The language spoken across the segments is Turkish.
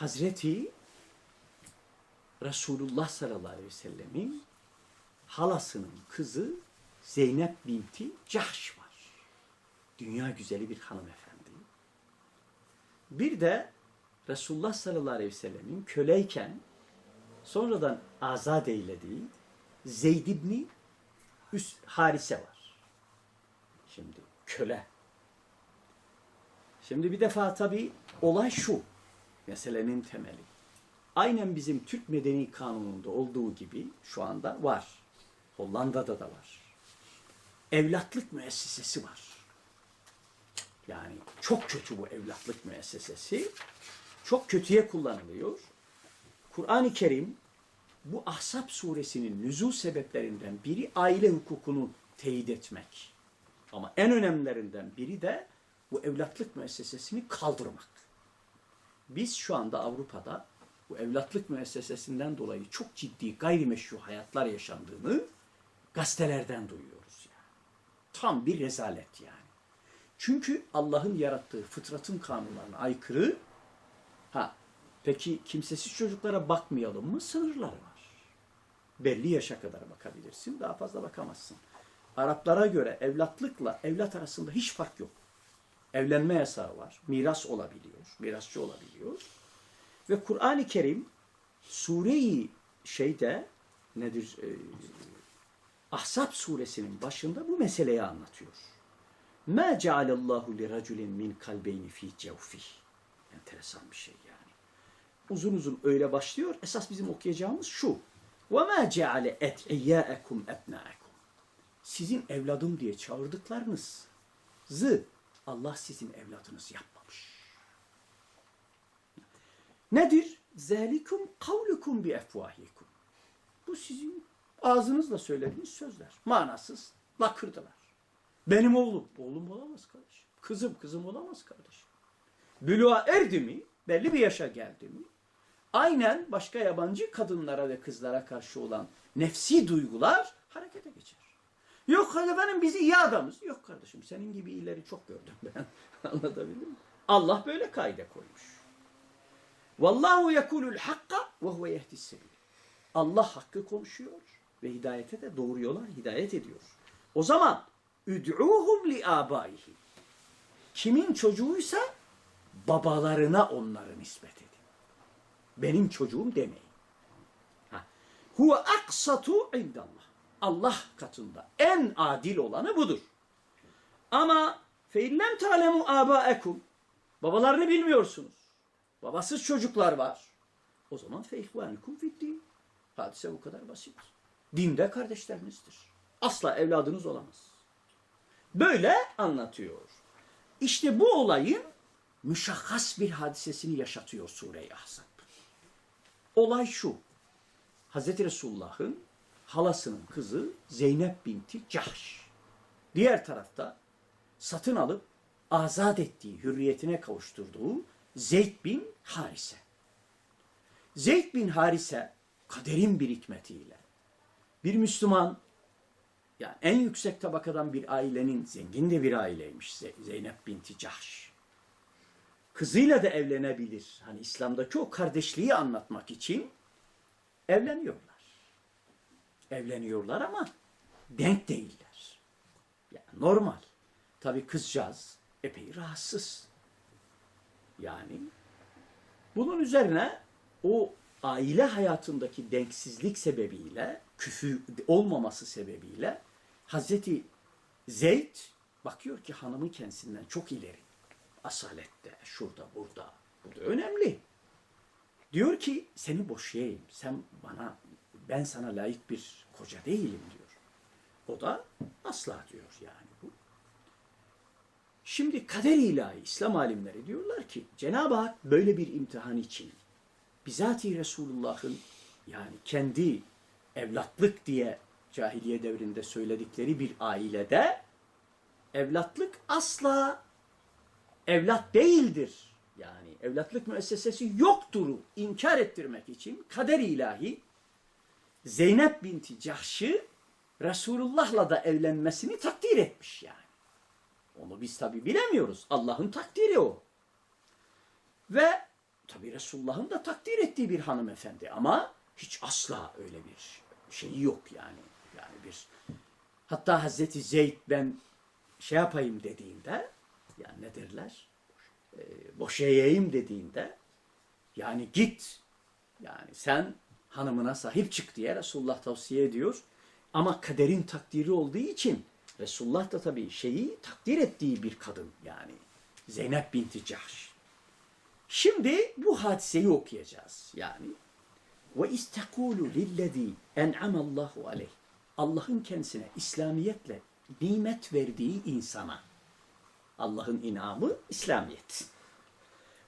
Hazreti Resulullah sallallahu aleyhi ve sellemin halasının kızı Zeynep binti Cahş var. Dünya güzeli bir hanımefendi. Bir de Resulullah sallallahu aleyhi ve sellemin köleyken sonradan azat eylediği Zeyd ibni Üs Harise var. Şimdi köle. Şimdi bir defa tabii olay şu. Meselenin temeli. Aynen bizim Türk Medeni Kanunu'nda olduğu gibi şu anda var. Hollanda'da da var. Evlatlık müessesesi var. Yani çok kötü bu evlatlık müessesesi. Çok kötüye kullanılıyor. Kur'an-ı Kerim bu Ahzab suresinin nüzul sebeplerinden biri aile hukukunu teyit etmek. Ama en önemlilerinden biri de bu evlatlık müessesesini kaldırmak. Biz şu anda Avrupa'da bu evlatlık müessesesinden dolayı çok ciddi gayrimeşru hayatlar yaşandığını gazetelerden duyuyoruz yani. Tam bir rezalet yani. Çünkü Allah'ın yarattığı fıtratın kanunlarına aykırı. Ha, peki kimsesiz çocuklara bakmayalım mı? Sınırları var. Belli yaşa kadar bakabilirsin, daha fazla bakamazsın. Araplara göre evlatlıkla evlat arasında hiç fark yok. Evlenme yasağı var, miras olabiliyor, mirasçı olabiliyor. Ve Kur'an-ı Kerim sureyi şeyde nedir? Ee, Ahzab suresinin başında bu meseleyi anlatıyor. Ma cealallahu li raculin min kalbeyni fi cevfih. Enteresan bir şey yani. Uzun uzun öyle başlıyor. Esas bizim okuyacağımız şu. Ve ma ceale et'iyyâekum ebnâekum. Sizin evladım diye çağırdıklarınız zı Allah sizin evladınız yapmamış. Nedir? Zelikum kavlukum bi efvahikum. Bu sizin ağzınızla söylediğiniz sözler. Manasız, lakırdılar. Benim oğlum. Oğlum olamaz kardeşim. Kızım, kızım olamaz kardeşim. Büluğa erdi mi, belli bir yaşa geldi mi, aynen başka yabancı kadınlara ve kızlara karşı olan nefsi duygular harekete geçer. Yok efendim biz iyi adamız. Yok kardeşim senin gibi iyileri çok gördüm ben. Anlatabildim mi? Allah böyle kaide koymuş. Vallahu yekulul hakka ve huve yehdis. Allah hakkı konuşuyor ve hidayete de doğru yola hidayet ediyor. O zaman üd'uhum li abaihim. Kimin çocuğuysa babalarına onları nispet edin. Benim çocuğum demeyin. Huve aksatu indallah. Allah katında en adil olanı budur. Ama feillem talemu abaekum. Babalarını bilmiyorsunuz. Babasız çocuklar var. O zaman fe ihvanukum fiddin. Hadise bu kadar basit. Dinde kardeşlerinizdir. Asla evladınız olamaz. Böyle anlatıyor. İşte bu olayın müşahhas bir hadisesini yaşatıyor Sure-i Ahzab. Olay şu. Hazreti Resulullah'ın halasının kızı Zeynep binti Cahş. Diğer tarafta satın alıp azat ettiği, hürriyetine kavuşturduğu Zeyd bin Harise. Zeyd bin Harise kaderin bir hikmetiyle bir Müslüman yani en yüksek tabakadan bir ailenin zengin de bir aileymiş Zeynep binti Cahş. Kızıyla da evlenebilir. Hani İslam'daki o kardeşliği anlatmak için evleniyorlar. Evleniyorlar ama denk değiller. Yani normal. Tabii kızcağız epey rahatsız. Yani bunun üzerine o aile hayatındaki denksizlik sebebiyle, küfü olmaması sebebiyle Hazreti Zeyd bakıyor ki hanımı kendisinden çok ileri. Asalette, şurada, burada. Bu da önemli. Diyor ki seni boşayayım. Sen bana, ben sana layık bir koca değilim diyor. O da asla diyor yani bu. Şimdi kader ilahi İslam alimleri diyorlar ki Cenab-ı Hak böyle bir imtihan için bizatihi Resulullah'ın yani kendi evlatlık diye cahiliye devrinde söyledikleri bir ailede evlatlık asla evlat değildir. Yani evlatlık müessesesi yoktur inkar ettirmek için kader ilahi Zeynep binti Cahş'ı Resulullah'la da evlenmesini takdir etmiş yani. Onu biz tabi bilemiyoruz. Allah'ın takdiri o. Ve tabi Resulullah'ın da takdir ettiği bir hanımefendi ama hiç asla öyle bir şeyi yok yani. Yani bir hatta Hazreti Zeyd ben şey yapayım dediğinde yani ne derler? E, boşayayım dediğinde yani git yani sen hanımına sahip çık diye Resulullah tavsiye ediyor. Ama kaderin takdiri olduğu için Resulullah da tabii şeyi takdir ettiği bir kadın yani. Zeynep binti Cahş. Şimdi bu hadiseyi okuyacağız. Yani ve istekulu lillezî en'amallahu aleyh. Allah'ın kendisine İslamiyetle nimet verdiği insana. Allah'ın inamı İslamiyet.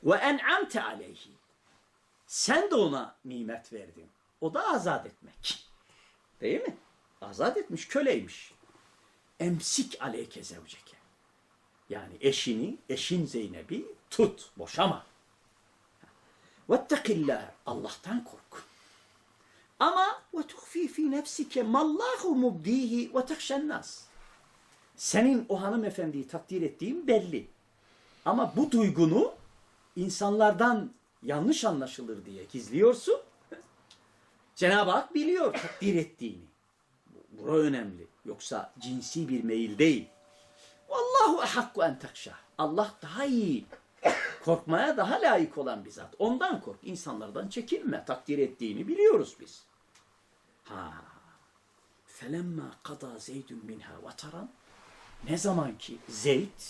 Ve en'amte aleyhi. Sen de ona nimet verdin. O da azat etmek. Değil mi? Azat etmiş, köleymiş. Emsik aleyke zevceke. Yani eşini, eşin Zeynep'i tut, boşama. Vettekillah, Allah'tan kork. Ama ve tuhfi fi nefsike mallahu mubdihi ve tehşen nas. Senin o hanımefendiyi takdir ettiğin belli. Ama bu duygunu insanlardan yanlış anlaşılır diye gizliyorsun. Cenab-ı Hak biliyor takdir ettiğini. Bu- Bura önemli. Yoksa cinsi bir meyil değil. Vallahu ehakku en tekşah. Allah daha iyi, korkmaya daha layık olan bir zat. Ondan kork. İnsanlardan çekinme. Takdir ettiğini biliyoruz biz. Ha. Felemma kada zeydun minha vataran. Ne zaman ki Zeyd,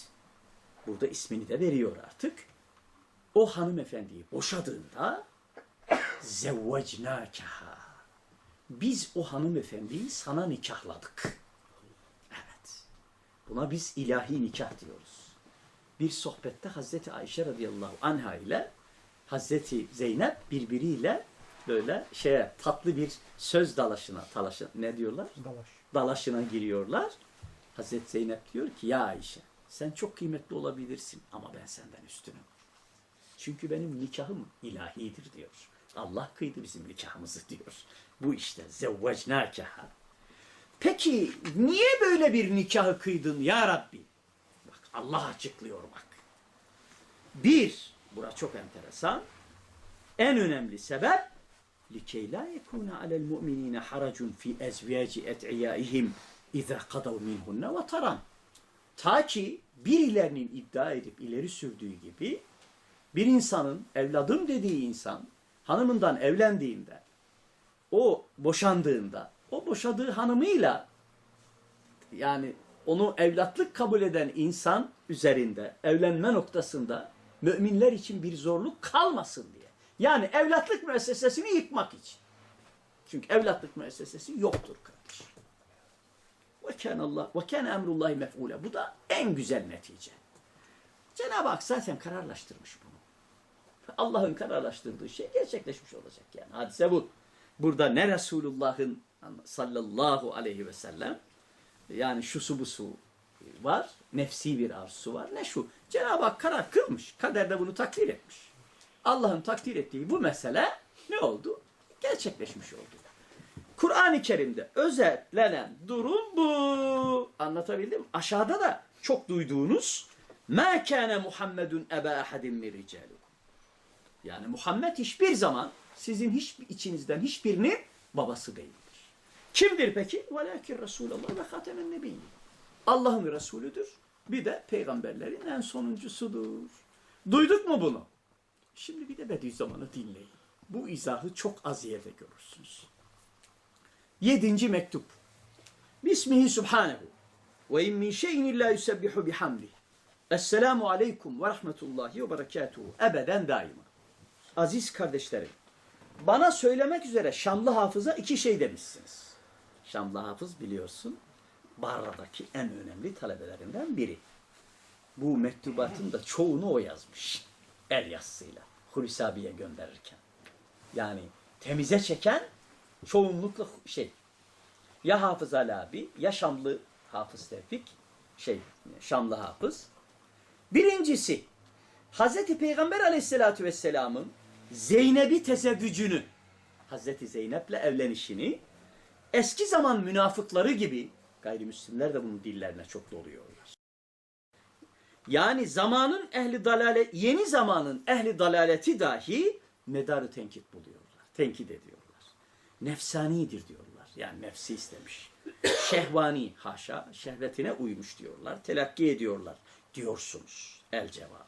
burada ismini de veriyor artık. O hanımefendiyi boşadığında zevvecnâkeha. Biz o hanımefendiyi sana nikahladık. Evet. Buna biz ilahi nikah diyoruz. Bir sohbette Hazreti Ayşe radıyallahu anha ile Hazreti Zeynep birbiriyle böyle şeye tatlı bir söz dalaşına, talaşı, ne diyorlar? Dalaş. dalaşına giriyorlar. Hazreti Zeynep diyor ki ya Ayşe sen çok kıymetli olabilirsin ama ben senden üstünüm. Çünkü benim nikahım ilahidir diyor. Allah kıydı bizim nikahımızı diyor. Bu işte zevvecnâkeha. Peki niye böyle bir nikahı kıydın ya Rabbi? Bak Allah açıklıyor bak. Bir, bura çok enteresan. En önemli sebep لِكَيْ لَا يَكُونَ عَلَى الْمُؤْمِنِينَ حَرَجٌ فِي اَزْوَاجِ اَدْعِيَائِهِمْ اِذَا قَدَوْ مِنْهُنَّ وَتَرًا Ta ki birilerinin iddia edip ileri sürdüğü gibi bir insanın evladım dediği insan hanımından evlendiğinde o boşandığında o boşadığı hanımıyla yani onu evlatlık kabul eden insan üzerinde evlenme noktasında müminler için bir zorluk kalmasın diye. Yani evlatlık müessesesini yıkmak için. Çünkü evlatlık müessesesi yoktur kardeş. Ve kâne Allah ve kâne emrullahi mef'ûle. Bu da en güzel netice. Cenab-ı Hak zaten kararlaştırmış bunu. Allah'ın kararlaştırdığı şey gerçekleşmiş olacak yani. Hadise bu. Burada ne Resulullah'ın sallallahu aleyhi ve sellem yani şusu busu var, nefsi bir arzusu var. Ne şu? Cenab-ı Hak karar kılmış. Kaderde bunu takdir etmiş. Allah'ın takdir ettiği bu mesele ne oldu? Gerçekleşmiş oldu. Kur'an-ı Kerim'de özetlenen durum bu. Anlatabildim mi? Aşağıda da çok duyduğunuz مَا كَانَ مُحَمَّدٌ اَبَا اَحَدٍ مِنْ رِجَالُكُمْ yani Muhammed hiçbir zaman sizin hiç içinizden hiçbirinin babası değildir. Kimdir peki? Velakin Resulullah ve Hatemen Nebiyyin. Allah'ın Resulüdür. Bir de peygamberlerin en sonuncusudur. Duyduk mu bunu? Şimdi bir de Bediüzzaman'ı dinleyin. Bu izahı çok az yerde görürsünüz. Yedinci mektup. Bismihi Subhanehu. Ve in min şeyin illa yusebbihu bihamdih. Esselamu aleykum ve rahmetullahi ve berekatuhu. Ebeden daima. Aziz kardeşlerim. Bana söylemek üzere Şamlı Hafız'a iki şey demişsiniz. Şamlı Hafız biliyorsun Barra'daki en önemli talebelerinden biri. Bu mektubatın da çoğunu o yazmış. El yazısıyla. Hulusi gönderirken. Yani temize çeken çoğunlukla şey. Ya Hafız Ali abi ya Şamlı Hafız Tevfik şey Şamlı Hafız. Birincisi Hazreti Peygamber aleyhissalatü vesselamın Zeynep'i tezevvücünü Hazreti Zeynep'le evlenişini eski zaman münafıkları gibi gayrimüslimler de bunun dillerine çok doluyorlar. Yani zamanın ehli dalale, yeni zamanın ehli dalaleti dahi medarı tenkit buluyorlar. Tenkit ediyorlar. Nefsanidir diyorlar. Yani nefsi istemiş. Şehvani haşa, şehvetine uymuş diyorlar. Telakki ediyorlar. Diyorsunuz. El cevap.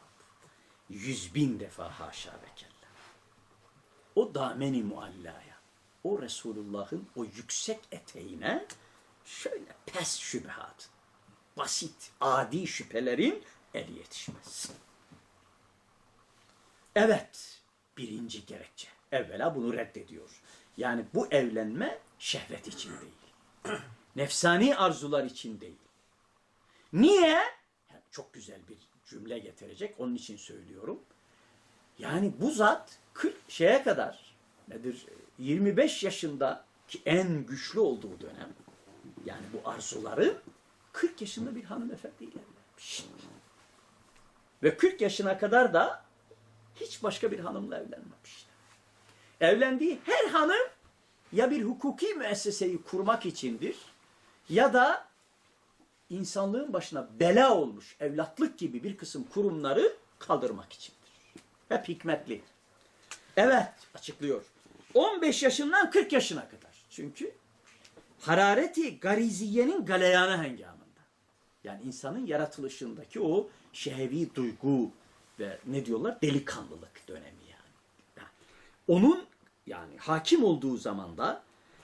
Yüz bin defa haşa ve. O dameni muallaya, o Resulullah'ın o yüksek eteğine şöyle pes şüphat, basit, adi şüphelerin eli yetişmez. Evet, birinci gerekçe. Evvela bunu reddediyor. Yani bu evlenme şehvet için değil. Nefsani arzular için değil. Niye? Çok güzel bir cümle getirecek. Onun için söylüyorum. Yani bu zat 40 şeye kadar nedir? 25 yaşında ki en güçlü olduğu dönem yani bu arzuları 40 yaşında bir hanımefendiyle evlenmiş. Ve 40 yaşına kadar da hiç başka bir hanımla evlenmemiş. Evlendiği her hanım ya bir hukuki müesseseyi kurmak içindir ya da insanlığın başına bela olmuş evlatlık gibi bir kısım kurumları kaldırmak içindir. Hep hikmetli. Evet açıklıyor. 15 yaşından 40 yaşına kadar. Çünkü harareti gariziyenin galeyanı hengamında. Yani insanın yaratılışındaki o şehevi duygu ve ne diyorlar delikanlılık dönemi yani. yani onun yani hakim olduğu zamanda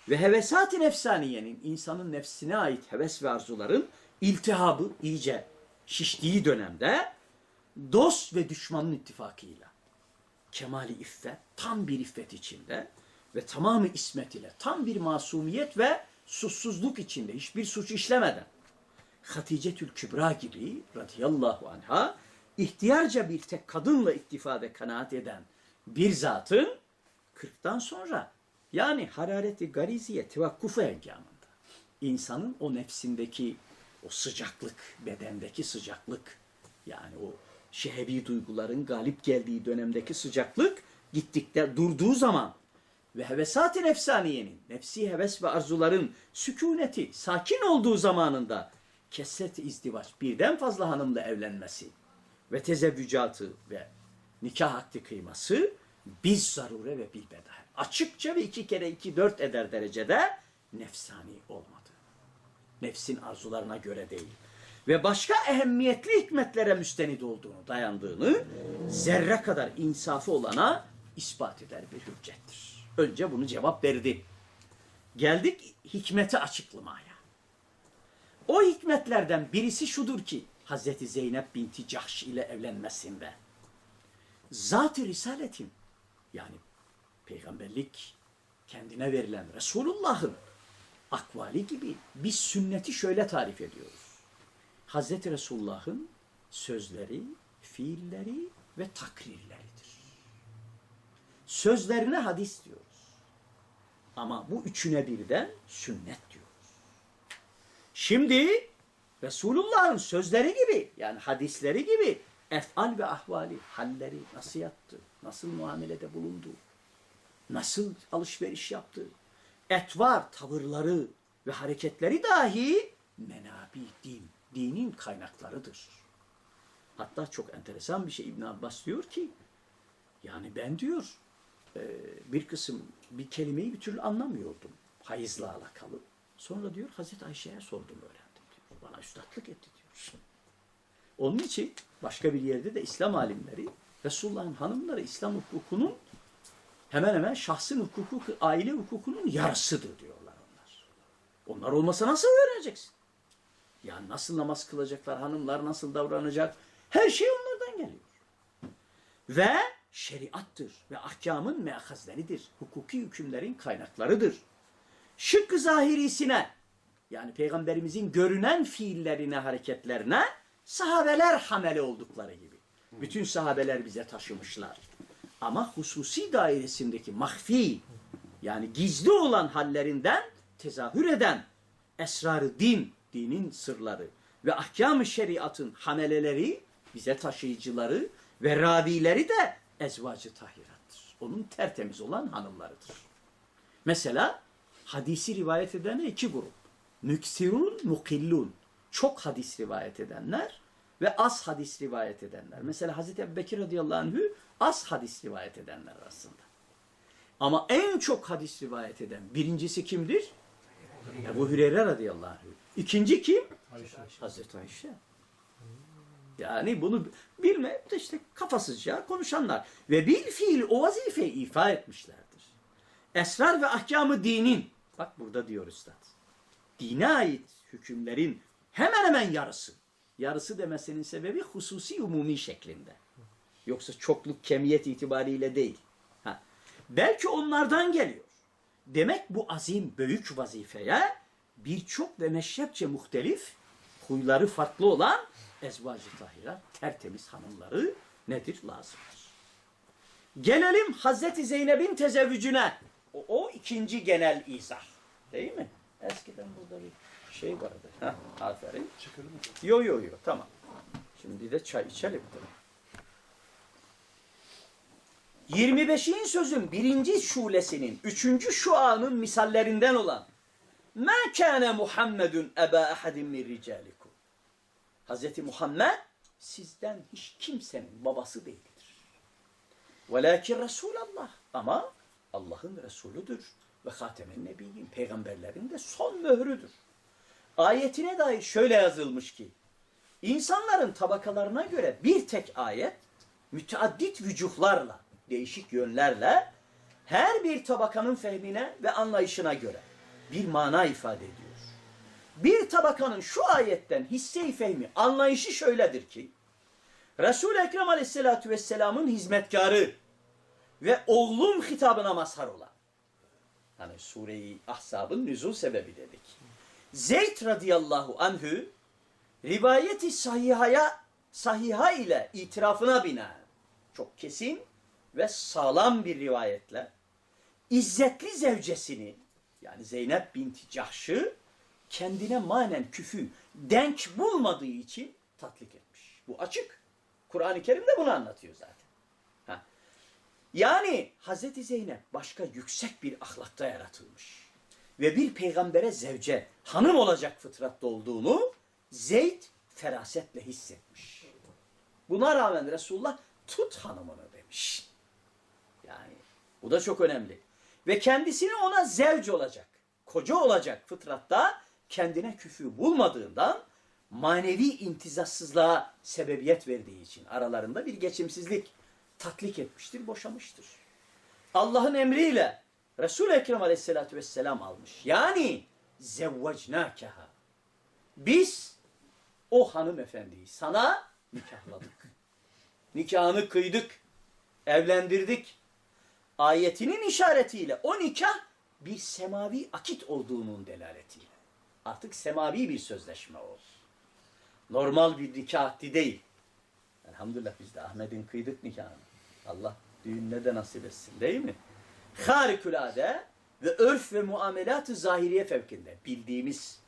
ve hevesat-ı nefsaniyenin insanın nefsine ait heves ve arzuların iltihabı iyice şiştiği dönemde dost ve düşmanın ittifakıyla kemali iffet, tam bir iffet içinde ve tamamı ismet ile tam bir masumiyet ve suçsuzluk içinde hiçbir suç işlemeden Haticetül Kübra gibi radıyallahu anha ihtiyarca bir tek kadınla iktifa ve kanaat eden bir zatın 40'tan sonra yani harareti gariziye tevakkufu engamında insanın o nefsindeki o sıcaklık, bedendeki sıcaklık yani o şehevi duyguların galip geldiği dönemdeki sıcaklık gittikte durduğu zaman ve hevesat-ı nefsaniyenin, nefsi heves ve arzuların sükuneti, sakin olduğu zamanında kesret-i izdivaç, birden fazla hanımla evlenmesi ve tezevvücatı ve nikah akdi kıyması biz zarure ve bil bedahe. Açıkça ve iki kere iki dört eder derecede nefsani olmadı. Nefsin arzularına göre değil. Ve başka ehemmiyetli hikmetlere müstenid olduğunu, dayandığını zerre kadar insafı olana ispat eder bir hüccettir. Önce bunu cevap verdi. Geldik hikmeti açıklamaya. O hikmetlerden birisi şudur ki Hazreti Zeynep binti Cahş ile evlenmesinde zat-ı risaletin yani peygamberlik kendine verilen Resulullah'ın akvali gibi biz sünneti şöyle tarif ediyoruz. Hazreti Resulullah'ın sözleri, fiilleri ve takrirleridir. Sözlerine hadis diyoruz. Ama bu üçüne birden sünnet diyoruz. Şimdi Resulullah'ın sözleri gibi yani hadisleri gibi efal ve ahvali, halleri nasıl yaptı, nasıl muamelede bulundu, nasıl alışveriş yaptı, etvar, tavırları ve hareketleri dahi menabi din, dinin kaynaklarıdır. Hatta çok enteresan bir şey İbn Abbas diyor ki, yani ben diyor e, bir kısım bir kelimeyi bir türlü anlamıyordum hayızla alakalı. Sonra diyor Hazreti Ayşe'ye sordum öğrendim diyor. Bana üstadlık etti diyor. Onun için başka bir yerde de İslam alimleri Resulullah'ın hanımları İslam hukukunun hemen hemen şahsın hukuku, aile hukukunun yarısıdır diyorlar onlar. Onlar olmasa nasıl öğreneceksin? Yani nasıl namaz kılacaklar, hanımlar nasıl davranacak? Her şey onlardan geliyor. Ve şeriattır ve ahkamın meakazleridir. Hukuki hükümlerin kaynaklarıdır. Şıkkı zahirisine yani peygamberimizin görünen fiillerine, hareketlerine sahabeler hamele oldukları gibi. Bütün sahabeler bize taşımışlar. Ama hususi dairesindeki mahfi yani gizli olan hallerinden tezahür eden esrarı din, dinin sırları ve ahkam-ı şeriatın hameleleri, bize taşıyıcıları ve ravileri de ezvacı tahirattır. Onun tertemiz olan hanımlarıdır. Mesela hadisi rivayet edenler iki grup. Müksirun, mukillun. Çok hadis rivayet edenler ve az hadis rivayet edenler. Mesela Hazreti Ebubekir radıyallahu anh'ü az hadis rivayet edenler arasında. Ama en çok hadis rivayet eden birincisi kimdir? Ebu Hüreyre radıyallahu anh. İkinci kim? Hazreti Ayşe. Yani bunu bilmeyip de işte kafasızca konuşanlar. Ve bil fiil o vazifeyi ifa etmişlerdir. Esrar ve ahkamı dinin. Bak burada diyor üstad. Dine ait hükümlerin hemen hemen yarısı. Yarısı demesinin sebebi hususi umumi şeklinde. Yoksa çokluk kemiyet itibariyle değil. Ha. Belki onlardan geliyor. Demek bu azim büyük vazifeye birçok ve meşrepçe muhtelif huyları farklı olan ezvacı tahira tertemiz hanımları nedir lazımdır. Gelelim Hazreti Zeynep'in tezevvücüne. O, o ikinci genel izah. Değil mi? Eskiden burada bir şey vardı. Heh, aferin. Yo yo yo tamam. Şimdi de çay içelim. Tamam. 25'in sözün birinci şulesinin, üçüncü şuanın misallerinden olan Ma kana Muhammedun eba ahadin min rijalikum. Hazreti Muhammed sizden hiç kimsenin babası değildir. Velakin Resulallah ama Allah'ın Resulüdür ve Hatemen Nebiyyin peygamberlerin de son mührüdür. Ayetine dair şöyle yazılmış ki insanların tabakalarına göre bir tek ayet müteaddit vücuhlarla, değişik yönlerle her bir tabakanın fehmine ve anlayışına göre bir mana ifade ediyor. Bir tabakanın şu ayetten hisse-i fehmi, anlayışı şöyledir ki Resul-i Ekrem Aleyhisselatü Vesselam'ın hizmetkarı ve oğlum hitabına mazhar olan hani Sure-i Ahzab'ın nüzul sebebi dedik. Zeyd radıyallahu anhü rivayeti sahihaya sahiha ile itirafına binaen çok kesin ve sağlam bir rivayetle izzetli zevcesini yani Zeynep binti Cahş'ı kendine manen küfü denk bulmadığı için tatlik etmiş. Bu açık. Kur'an-ı Kerim de bunu anlatıyor zaten. Ha. Yani Hazreti Zeynep başka yüksek bir ahlakta yaratılmış. Ve bir peygambere zevce, hanım olacak fıtratta olduğunu Zeyd ferasetle hissetmiş. Buna rağmen Resulullah tut hanımını demiş. Yani bu da çok önemli. Ve kendisini ona zevc olacak, koca olacak fıtratta kendine küfü bulmadığından manevi imtizatsızlığa sebebiyet verdiği için aralarında bir geçimsizlik tatlik etmiştir, boşamıştır. Allah'ın emriyle Resul-i Ekrem aleyhissalatü vesselam almış. Yani zevvecnâkeha. Biz o hanımefendiyi sana nikahladık. Nikahını kıydık, evlendirdik. Ayetinin işaretiyle o nikah bir semavi akit olduğunun delaletiyle. Artık semavi bir sözleşme o. Normal bir nikah değil. Elhamdülillah biz de Ahmet'in kıydık nikahını. Allah düğününe de nasip etsin değil mi? Harikulade ve örf ve muamelat-ı zahiriye fevkinde bildiğimiz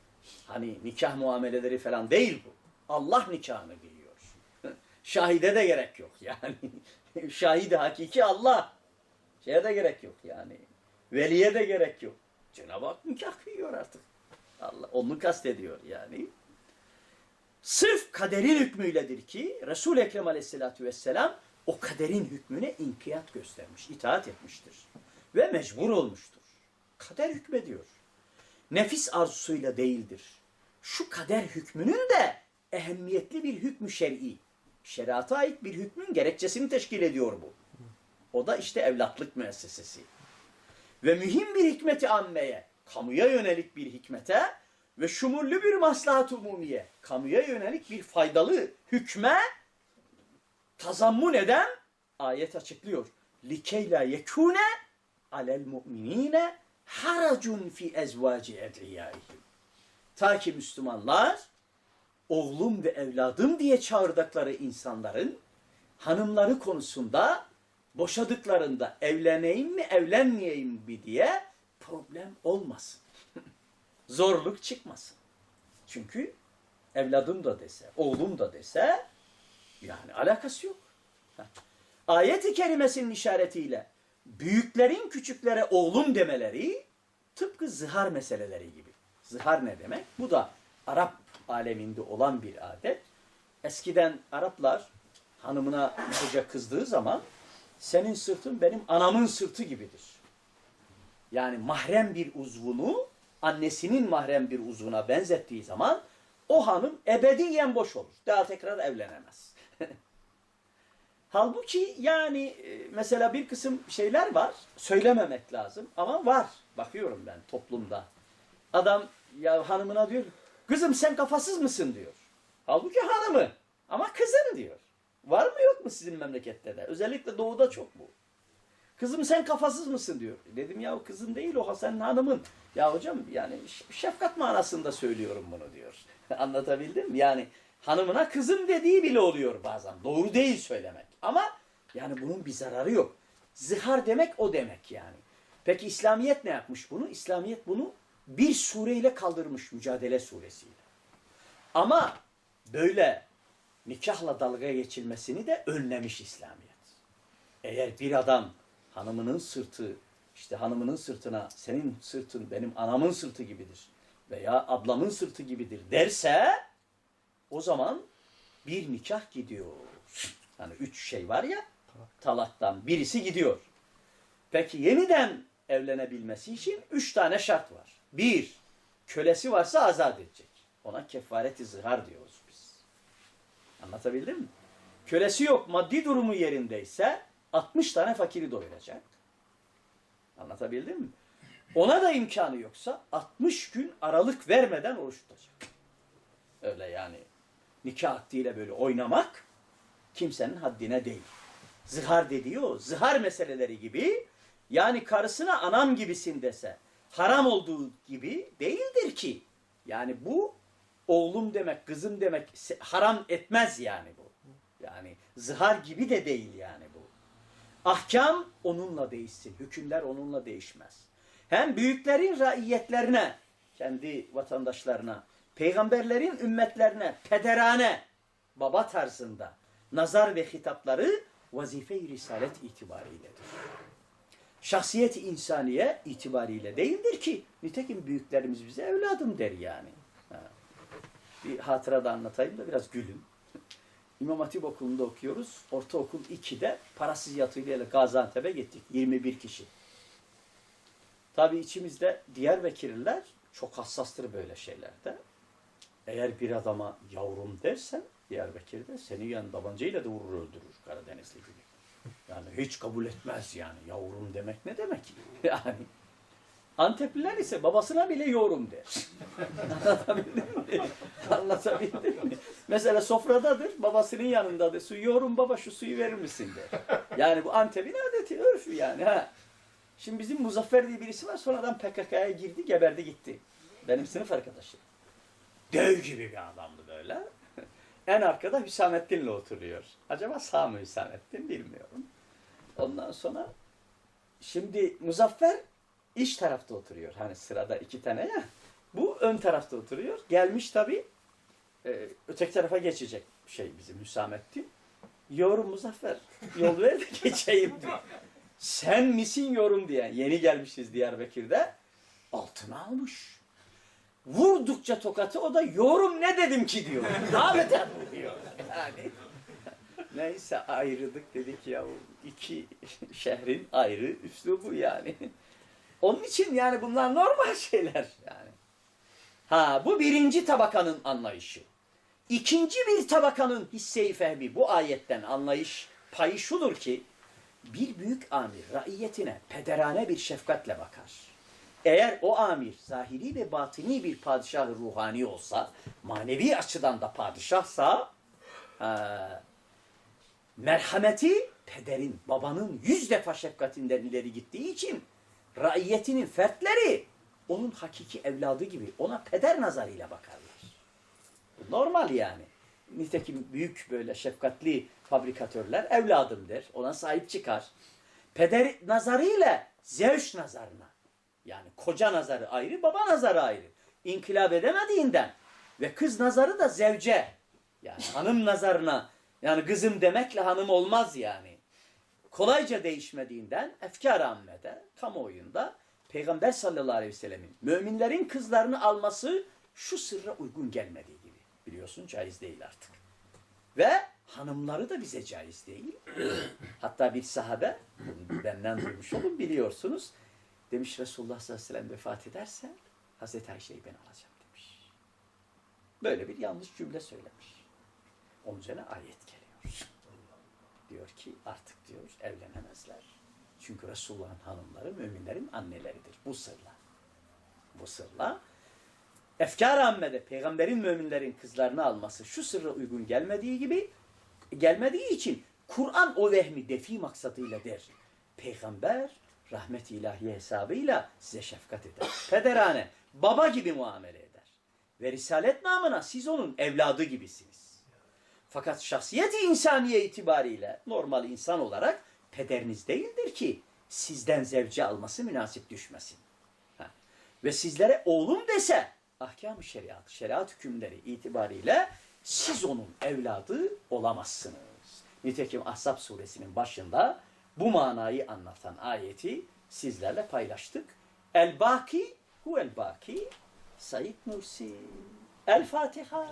hani nikah muameleleri falan değil bu. Allah nikahını giyiyor. Şahide de gerek yok yani. Şahide hakiki Allah. Şeye de gerek yok yani. Veliye de gerek yok. Cenab-ı Hak nikah kıyıyor artık. Allah onu kastediyor yani. Sırf kaderin hükmüyledir ki Resul-i Ekrem aleyhissalatü vesselam o kaderin hükmüne inkiyat göstermiş, itaat etmiştir. Ve mecbur olmuştur. Kader hükmediyor. Nefis arzusuyla değildir. Şu kader hükmünün de ehemmiyetli bir hükmü şer'i. Şeriata ait bir hükmün gerekçesini teşkil ediyor bu. O da işte evlatlık müessesesi. Ve mühim bir hikmeti ammeye, kamuya yönelik bir hikmete ve şumullü bir maslahat umumiye, kamuya yönelik bir faydalı hükme tazammun eden ayet açıklıyor. Likeyla yekune alel mu'minine haracun fi ezvaci edriyaihim. Ta ki Müslümanlar oğlum ve evladım diye çağırdıkları insanların hanımları konusunda boşadıklarında evleneyim mi evlenmeyeyim mi diye problem olmasın. Zorluk çıkmasın. Çünkü evladım da dese, oğlum da dese yani alakası yok. Ayet-i kerimesinin işaretiyle büyüklerin küçüklere oğlum demeleri tıpkı zihar meseleleri gibi. Zihar ne demek? Bu da Arap aleminde olan bir adet. eskiden Araplar hanımına koca kızdığı zaman senin sırtın benim anamın sırtı gibidir. Yani mahrem bir uzvunu annesinin mahrem bir uzvuna benzettiği zaman o hanım ebediyen boş olur. Daha tekrar evlenemez. Halbuki yani e, mesela bir kısım şeyler var. Söylememek lazım ama var. Bakıyorum ben toplumda. Adam ya hanımına diyor kızım sen kafasız mısın diyor. Halbuki hanımı ama kızım diyor. Var mı yok mu sizin memlekette de? Özellikle doğuda çok bu. Kızım sen kafasız mısın diyor. Dedim ya kızım değil o Hasan'ın hanımın. Ya hocam yani şefkat manasında söylüyorum bunu diyor. Anlatabildim mi? Yani hanımına kızım dediği bile oluyor bazen. Doğru değil söylemek. Ama yani bunun bir zararı yok. Zihar demek o demek yani. Peki İslamiyet ne yapmış bunu? İslamiyet bunu bir sureyle kaldırmış Mücadele suresiyle. Ama böyle nikahla dalga geçilmesini de önlemiş İslamiyet. Eğer bir adam hanımının sırtı, işte hanımının sırtına senin sırtın benim anamın sırtı gibidir veya ablamın sırtı gibidir derse o zaman bir nikah gidiyor. Hani üç şey var ya talaktan birisi gidiyor. Peki yeniden evlenebilmesi için üç tane şart var. Bir, kölesi varsa azat edecek. Ona kefareti zihar diyoruz. Anlatabildim mi? Kölesi yok, maddi durumu yerindeyse 60 tane fakiri doyuracak. Anlatabildim mi? Ona da imkanı yoksa 60 gün aralık vermeden oruç tutacak. Öyle yani nikah akdiyle böyle oynamak kimsenin haddine değil. Zihar dediği o. Zihar meseleleri gibi yani karısına anam gibisin dese haram olduğu gibi değildir ki. Yani bu oğlum demek, kızım demek haram etmez yani bu. Yani zihar gibi de değil yani bu. Ahkam onunla değişsin. Hükümler onunla değişmez. Hem büyüklerin raiyetlerine, kendi vatandaşlarına, peygamberlerin ümmetlerine, pederane, baba tarzında nazar ve hitapları vazife-i risalet itibariyledir. Şahsiyet insaniye itibariyle değildir ki. Nitekim büyüklerimiz bize evladım der yani. Bir hatıra da anlatayım da biraz gülün. İmam Hatip Okulu'nda okuyoruz. Ortaokul 2'de parasız yatıyla Gaziantep'e gittik. 21 kişi. Tabii içimizde Diyarbakırlılar çok hassastır böyle şeylerde. Eğer bir adama yavrum dersen Diyarbakır'da seni yani tabancayla da vurur öldürür Karadenizli gibi. Yani hiç kabul etmez yani. Yavrum demek ne demek? Yani Antepliler ise babasına bile yorum der. Anlatabildim mi? Anlatabildim mi? Mesela sofradadır, babasının yanındadır. Su yorum baba şu suyu verir misin der. Yani bu Antep'in adeti, örfü yani. Ha. Şimdi bizim Muzaffer diye birisi var, sonradan PKK'ya girdi, geberdi gitti. Benim sınıf arkadaşım. Dev gibi bir adamdı böyle. En arkada Hüsamettin'le oturuyor. Acaba sağ mı Hüsamettin bilmiyorum. Ondan sonra şimdi Muzaffer iç tarafta oturuyor. Hani sırada iki tane ya. Bu ön tarafta oturuyor. Gelmiş tabii e, öteki tarafa geçecek şey bizim Hüsamettin. Yorum Muzaffer yol ver de geçeyim diyor. Sen misin yorum diye. Yeni gelmişiz Diyarbakır'da. Altına almış. Vurdukça tokatı o da yorum ne dedim ki diyor. Daha beter vuruyor. Yani. Neyse ayrıldık dedik ya iki şehrin ayrı üslubu yani. Onun için yani bunlar normal şeyler yani. Ha bu birinci tabakanın anlayışı. İkinci bir tabakanın hisse-i fehmi bu ayetten anlayış payı şudur ki bir büyük amir raiyetine pederane bir şefkatle bakar. Eğer o amir zahiri ve batini bir padişah ruhani olsa, manevi açıdan da padişahsa, ha, merhameti pederin, babanın yüz defa şefkatinden ileri gittiği için raiyetinin fertleri onun hakiki evladı gibi ona peder nazarıyla bakarlar. Normal yani. Nitekim büyük böyle şefkatli fabrikatörler evladım der. Ona sahip çıkar. Peder nazarıyla zevş nazarına yani koca nazarı ayrı, baba nazarı ayrı. İnkılap edemediğinden ve kız nazarı da zevce. Yani hanım nazarına yani kızım demekle hanım olmaz yani. Kolayca değişmediğinden efkar ammede, kamuoyunda Peygamber sallallahu aleyhi ve sellemin müminlerin kızlarını alması şu sırra uygun gelmediği gibi. Biliyorsun caiz değil artık. Ve hanımları da bize caiz değil. Hatta bir sahabe, benden duymuş olun biliyorsunuz. Demiş Resulullah sallallahu aleyhi ve sellem vefat ederse Hazreti Ayşe'yi ben alacağım demiş. Böyle bir yanlış cümle söylemiş. Onun üzerine ayet geliyor. Diyor ki artık diyor evlenemezler. Çünkü Resulullah'ın hanımları müminlerin anneleridir. Bu sırla. Bu sırla efkar ammede peygamberin müminlerin kızlarını alması şu sırra uygun gelmediği gibi gelmediği için Kur'an o vehmi defi maksadıyla der. Peygamber rahmet-i ilahi hesabıyla size şefkat eder. Pederane, baba gibi muamele eder. Ve risalet namına siz onun evladı gibisiniz. Fakat şahsiyeti insaniye itibariyle normal insan olarak pederiniz değildir ki sizden zevce alması münasip düşmesin. Ha. Ve sizlere oğlum dese ahkam-ı şeriat, şeriat hükümleri itibariyle siz onun evladı olamazsınız. Nitekim Ahzab suresinin başında bu manayı anlatan ayeti sizlerle paylaştık. El baki huvel baki Said Nursi. El Fatiha.